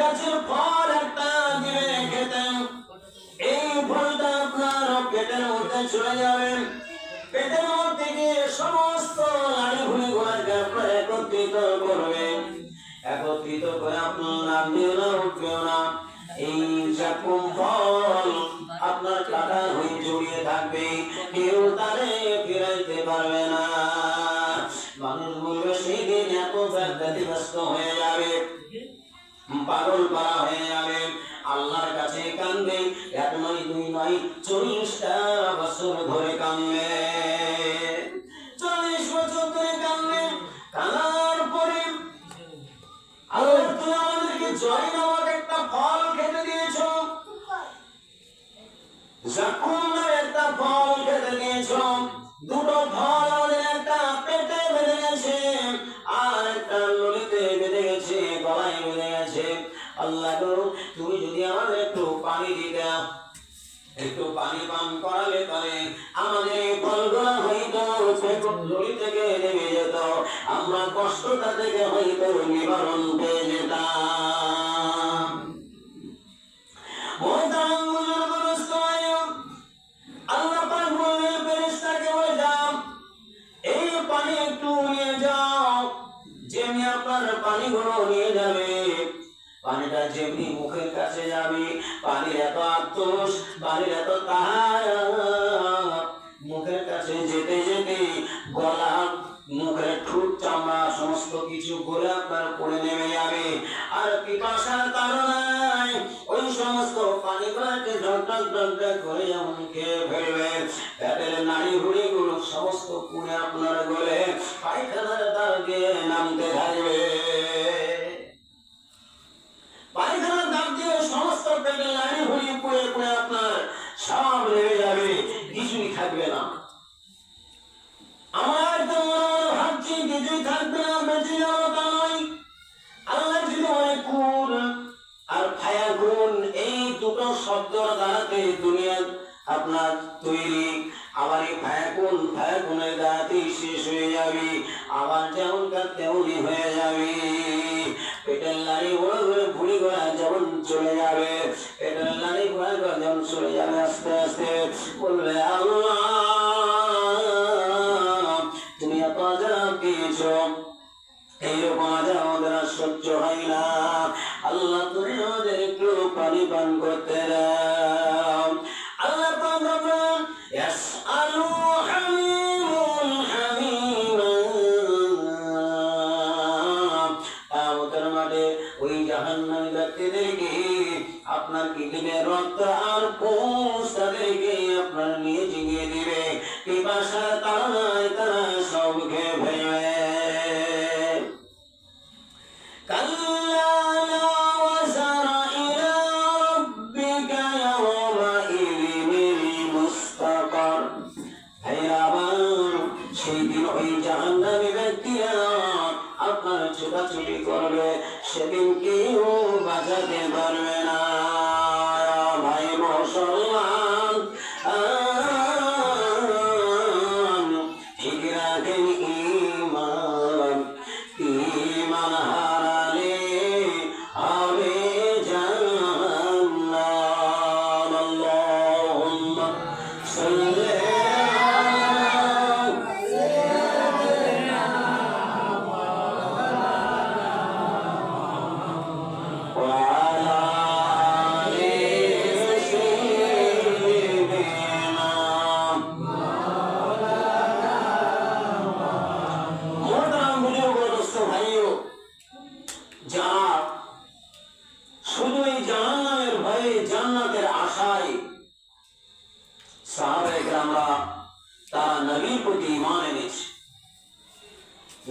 গাছের ফল একটা দিবে খেতে। এই ফলটা আপনার পেটের মধ্যে চলে যাবে। পেটের মধ্যে গিয়ে সমস্ত লাড়ি ভুড়ি ঘোড়াকে আপনার একত্রিত করবে। একত্রিত করে আপনার নামিও না উঠবেও না, এই রকম ফল আপনার কাটা হয়ে জড়িয়ে থাকবে। কেউ তারে ফিরাইতে পারবে না। মানুষ বলবে, সেই দিন এত ব্যক্তিগ্রস্ত হয়ে যাবে। পালন করা হয়ে যাবে। আল্লাহর কাছে কান্দে এক নয়, দুই নয়, চল্লিশটা বছর ধরে কান্দে ربنا চলে যাবে এটা আল্লাহরই ভয় যখন চলে যাবে আস্তে আস্তে। বলবে আল্লাহ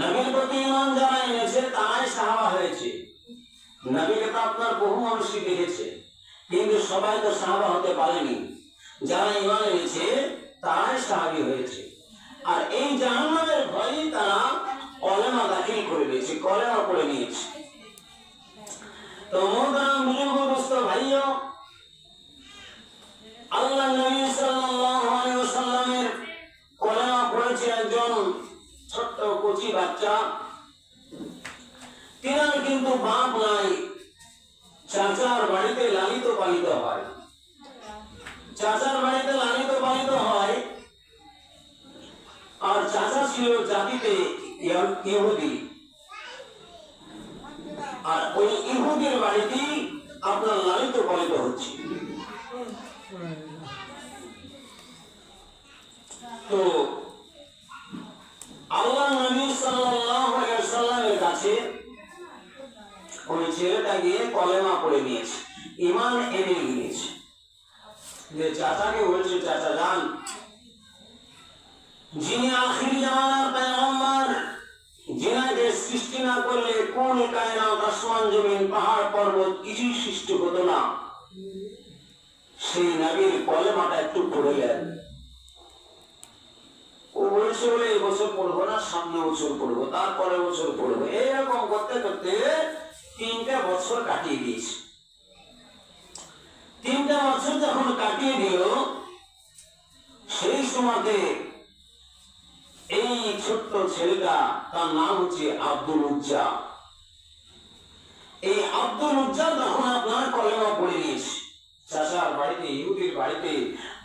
নবীর প্রতি ইমান যারা এনেছে, তারাই সাহাবা হয়েছে। নবীকে তো আপনার বহু মানুষই দেখেছে, কিন্তু সবাই তো সাহাবা হতে পারেনি। যারা ইমান এনেছে, তারাই সাহাবি হয়েছে। আর এই জাহান্নামের ভয়ে তারা কলেমা দাখিল করে নিয়েছে, কলেমা করে নিয়েছে। তো মোদান বুজুর্গ দোস্ত ভাইও, আল্লাহ নবী সাল্লাল্লাহু কচি বাচ্চা। তেনার কিন্তু বাপ নাই, চাচার বাড়িতে লালিত পালিত হয়। চাচার বাড়িতে লালিত পালিত হয়, আর চাচা ছিল জাতিতে ইহুদি। আর ওই ইহুদির বাড়িটি আপনার লালিত পালিত হচ্ছে। তো যান। সৃষ্টি না করলে কোন কায়নাত আসমান, জমিন, পাহাড়, পর্বত কিছুই সৃষ্টি হতো না। সেই নবীর কলেমাটা একটু পড়ে গেল তারপরে বছর পড়ব এরকম করতে করতে তিনটা বছর কাটিয়ে দিয়েছে। তিনটা বছর যখন কাটিয়ে দিল, সেই সময়তে এই ছোট্ট ছেলেটা, তার নাম হচ্ছে আব্দুল উজ্জা। এই আব্দুল উজ্জা তখন আপনার কলেমা পড়ে নিয়েছে, চাচার বাড়িতে ইহুদির বাড়িতে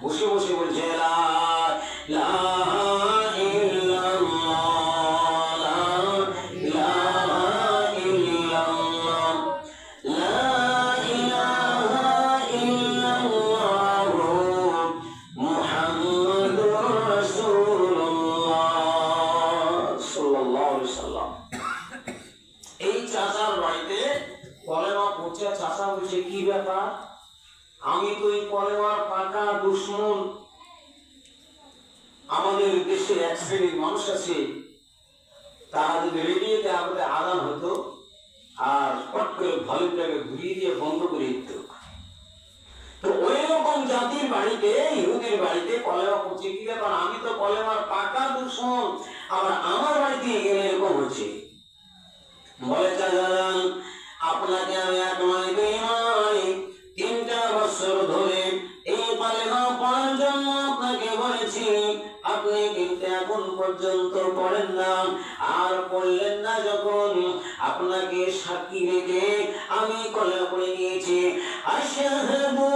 বসে বসে বলছে লা করে ভলিউমটাকে ঘুরিয়ে দিয়ে বন্ধ করে দিত তো ওই রকম জাতির বাড়িতে, ইহুদির বাড়িতে কলেমা পৌঁছে কি ব্যাপার? আমি তো কলেমার পাকা দুশ্মন আবার আমার বাড়িতে গেলে এরকম হচ্ছে। বলে আপনাকে আমি এক তিনটা বছর ধরে এই কালেমা পড়ার জন্য আপনাকে বলেছি। আপনি কিন্তু এখন পর্যন্ত পড়েন না। আর পড়লেন না যখন আপনাকে সাক্ষী রেখে আমি কলা করে নিয়েছি আশহাদু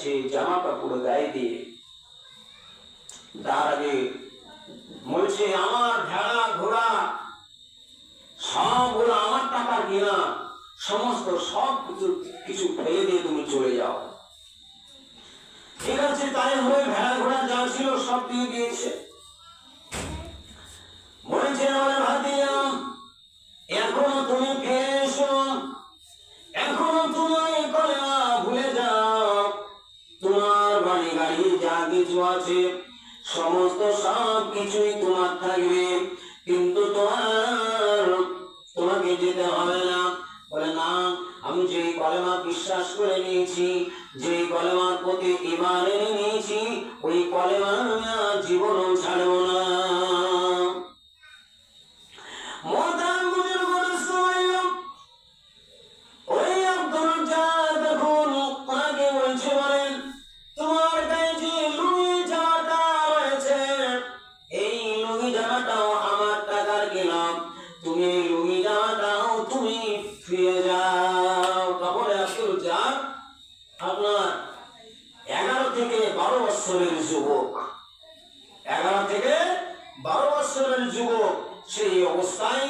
যাচ্ছে জামা কাপড় গায়ে দিয়ে তার আগে বলছে আমার ভেড়া ঘোড়া সবগুলো আমার টাকা কিনা সমস্ত সব কিছু কিছু ফেলে দিয়ে তুমি চলে যাও ঠিক আছে তাই হয়ে ভেড়া ঘোড়া যা ছিল সব দিয়ে দিয়েছে বলেছে আমার ভাতিয়াম সমস্ত সব কিছুই তোমার থাকবে। বারো বছরের যুবক। এগারো থেকে বারো বছরের যুবক সেই অবস্থায়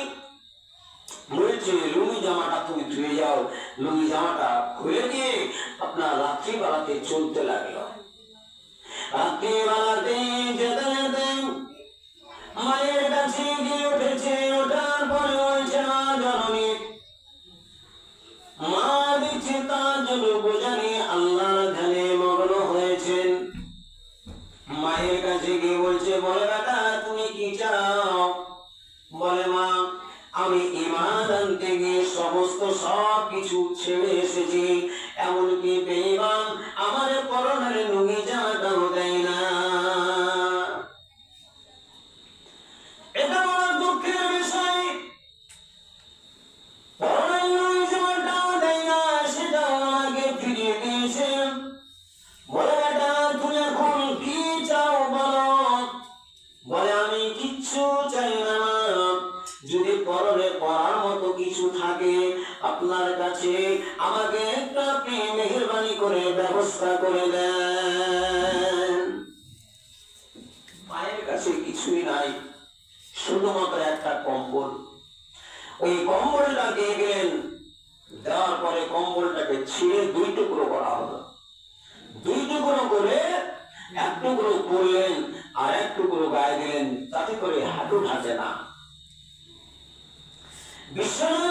বলেছে লুঙ্গি জামাটা তুমি ধুয়ে যাও। লুঙ্গি জামাটা খুলে দিয়ে আপনার রাত্রিবেলাতে চলতে লাগল। রাত্রিবেলাতে বলে মা আমি ইমান আনতে গিয়ে সমস্ত সব কিছু ছেড়ে এসেছি। দেন মায়ের কাছে কিছুই নাই, শুধুমাত্র একটা কম্বল। ওই কম্বলটা দিয়ে গেলেন। দেওয়ার পরে কম্বলটাকে ছিঁড়ে দুই টুকরো করা হলো। দুই টুকরো করে এক টুকরো করলেন আর এক টুকরো গায়ে দিলেন। তাতে করে হাঁটু ঢাকে না। বিশ্বনবী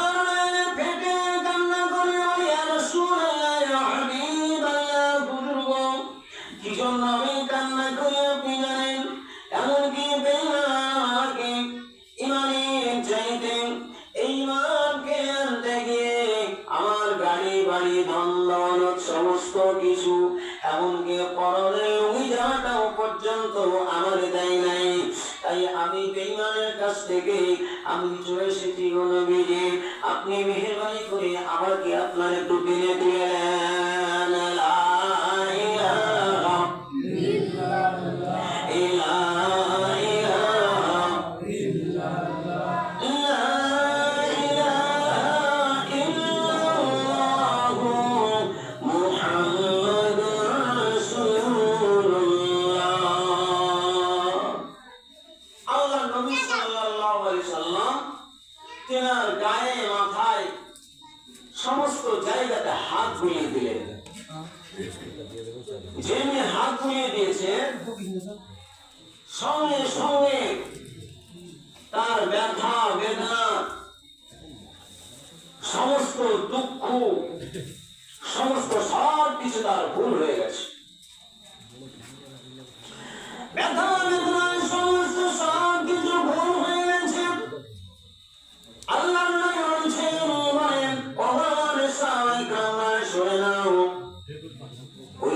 ধন সমস্ত কিছু, এমনকি পরের অভিযানটাও পর্যন্ত আমার দেয় নাই। তাই আমি বেইমানের কাছ থেকে আমি চলে এসেছি গণবিজে আপনি মেহরবানি করে আমাকে আপনার একটু বেড়ে দিয়ে সমস্ত জায়গাতে হাত বুলিয়ে দিলেন। যেমনি হাত বুলিয়ে দিয়েছে সঙ্গে সঙ্গে তার ব্যথা, বেদনা, সমস্ত দুঃখ, সমস্ত সব কিছু তার ভুল হয়ে গেছে। ব্যথা, বেদনা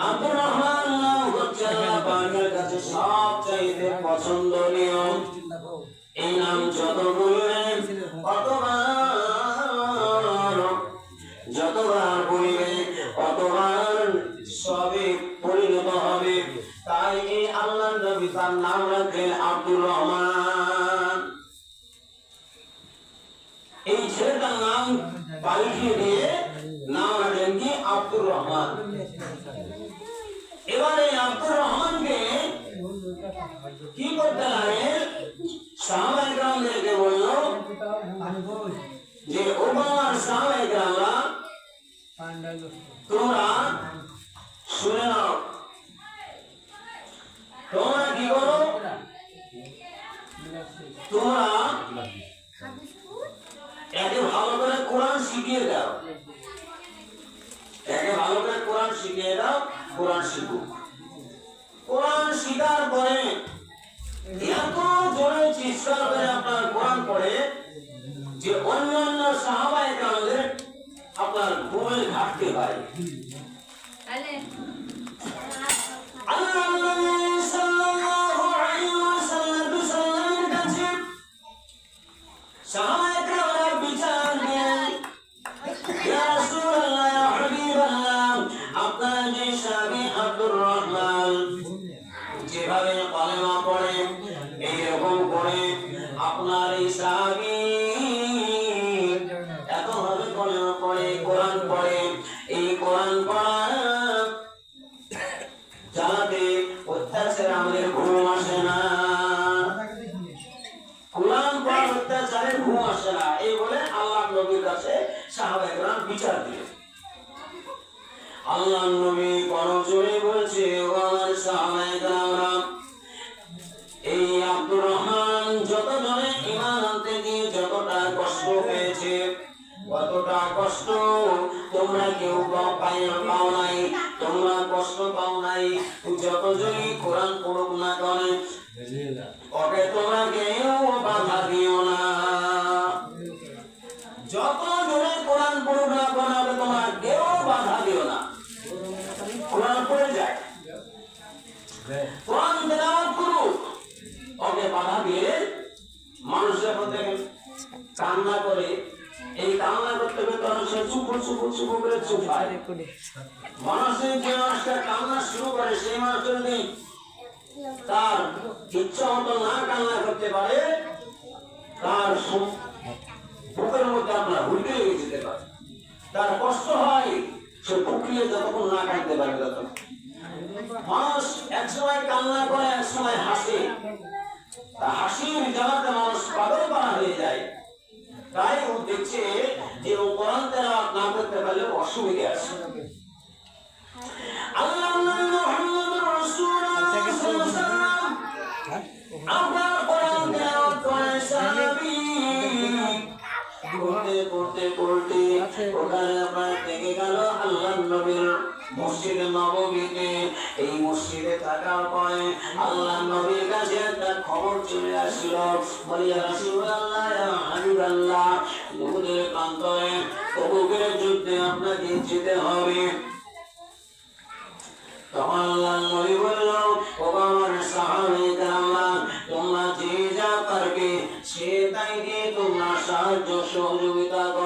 আব্দুর রহমান আল্লাহ পাকের কাছে সবচাইতে পছন্দনীয়। এই নাম যত বললেন অতবার যে ওবামার সাহাবাই গ্রামরা তোমরা শুনে নাও। তোমরা কি করো? তোমরা একে ভালো করে কোরআন শিখিয়ে দাও। একে ভালো করে কোরআন শিখিয়ে দাও, কোরআন শিখুক। কোরআন শিখার পরে এত জোরে চিৎকার করে আপনার কোরআন পড়ে যে অন্যান্য সাহাবাই কামদের আপনার ঘুমের ঘাটতে পারে নবীর কাছে সাহাবায়ে কেরাম বিচার দিলেন। আল্লাহ নবী করজোরে বলছে ও আমার সাহাবায়ে কেরামরা এই আব্দুর রহমান যত জনে ইমান আনতে গিয়ে যতটা কষ্ট পেয়েছে কতটা কষ্ট তোমরা কেউ পাও- পাই- পাও নাই তোমরা কষ্ট পাও নাই যত জনই কোরআন পড়ুক না করে ওকে তোমরা কেউ বাধা দিও না যত জনে কোরআন পড়ুক না করে ওকে তোমরা কেউ বাধা দিও না কোরআন পড়ে যায় তার ইচ্ছা মতো না কান্না করতে পারে, তার বুকের মধ্যে আপনার লেগে যেতে পারে। তার কষ্ট হয়, সে ফুকিয়ে যতক্ষণ না কাঁদতে পারবে ততক্ষণ। মানুষ এক সময় কান্না করে, এক সময় হাসে। হাসির জ্বালাতে মানুষ পাগল করা হয়ে যায়। তাই ও দেখছে যে ও কোরআন তেলাওয়াত না করতে পারলে অসুবিধে আছে। পড়তে, ওখানে আপনার থেকে গেল নবমীতে এই মসজিদে থাকার পরে আল্লাহ নবীর কাছে একটা খবর চলে উহুদের প্রান্তরে তবুকের যুদ্ধে আপনাকে যেতে হবে। তোমরা যে যা পারবে, সে তাই তোমরা সাহায্য সহযোগিতা করো।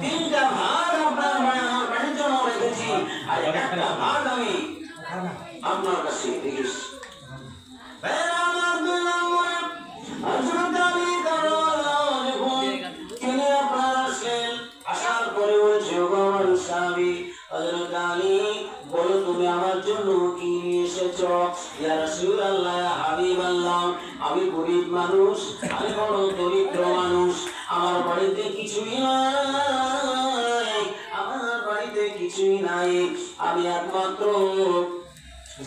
তিনটা ভাগ আপনার বাড়ির জন্য রেখেছি আর একটা ভাগ আমি আপনার কাছে রেখেছি তিনি আপনার আসলেন আসার পরে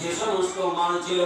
যে সমস্ত ছিল